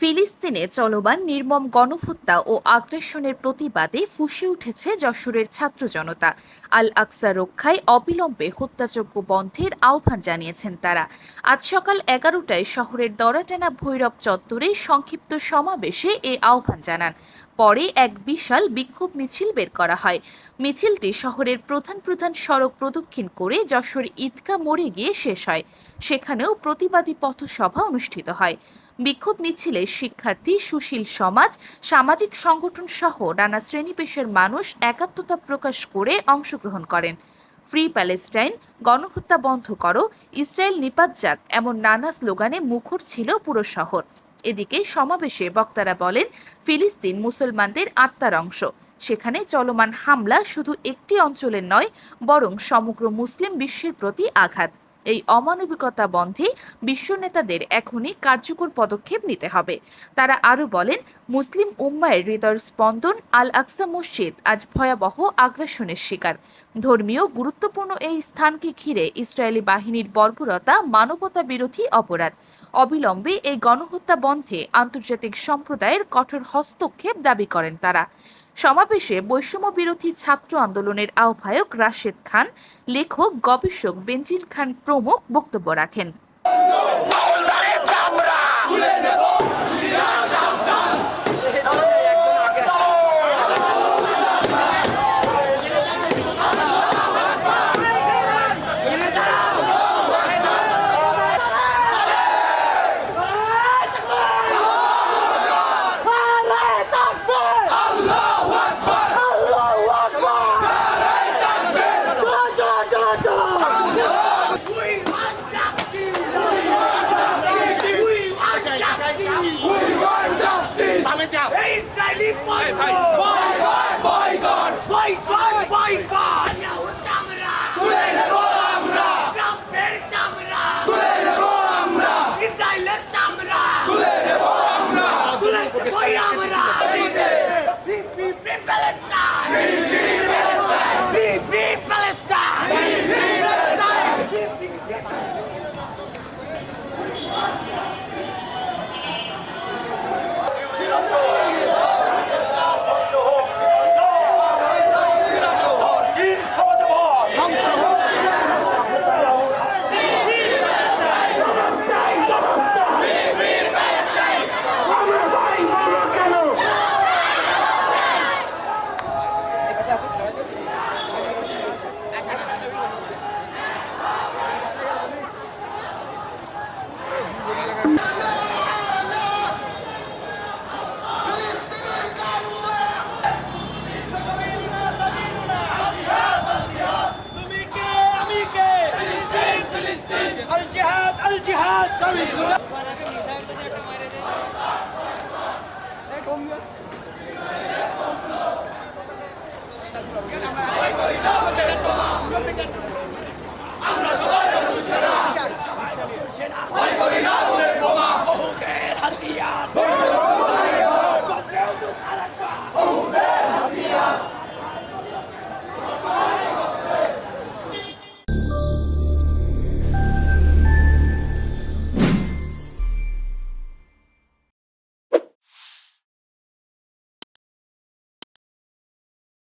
ফিলিস্তিনে চলমান নির্মম গণহত্যা ও আগ্রাসনের প্রতিবাদে ফুসে উঠেছে যশোরের ছাত্র জনতা। আল আকসা রক্ষায় অবিলম্বে হত্যাযোগ্য বন্ধের আহ্বান জানিয়েছেন তারা। আজ সকাল এগারোটায় শহরের দরাটানা ভৈরব চত্বরে সংক্ষিপ্ত সমাবেশে এ আহ্বান জানান। পরে এক বিশাল বিক্ষোভ মিছিল বের করা হয়। মিছিলটি শহরের প্রধান প্রধান সড়ক প্রদক্ষিণ করে যশোর ঈদগাহ মোড়ে গিয়ে শেষ হয়। সেখানেও প্রতিবাদী পথসভা অনুষ্ঠিত হয়। বিক্ষোভ মিছিলে শিক্ষার্থী, সুশীল সমাজ, সামাজিক সংগঠন সহ নানা শ্রেণি পেশার মানুষ একাত্মতা প্রকাশ করে অংশগ্রহণ করেন। ফ্রি প্যালেস্টাইন, গণহত্যা বন্ধ করো, ইসরায়েল নিপাত যাক এমন নানা স্লোগানে মুখর ছিল পুরো শহর। এদিকে সমাবেশে বক্তারা বলেন, ফিলিস্তিন মুসলমানদের আত্মার অংশ। সেখানে চলমান হামলা শুধু একটি অঞ্চলের নয়, বরং সমগ্র মুসলিম বিশ্বের প্রতি আঘাত। এই অমানবিকতা বন্ধে বিশ্ব নেতাদের এখনই কার্যকর পদক্ষেপ নিতে হবে। তারা আরও বলেন, মুসলিম উম্মায়ের হৃদয়ের স্পন্দন আল আকসা মসজিদ আজ ভয়াবহ আগ্রাসনের শিকার। ধর্মীয় গুরুত্বপূর্ণ এই স্থানকে ঘিরে ইসরায়েলি বাহিনীর বর্বরতা, মানবতা বিরোধী অপরাধ। অবিলম্বে এই গণহত্যা বন্ধে আন্তর্জাতিক সম্প্রদায়ের কঠোর হস্তক্ষেপ দাবি করেন তারা। সমাবেশে বৈষম্য বিরোধী ছাত্র আন্দোলনের আহ্বায়ক রাশেদ খান, লেখক, গবেষক বেঞ্জিল খান প্রমুখ বক্তব্য রাখেন। 你放我。David Luna.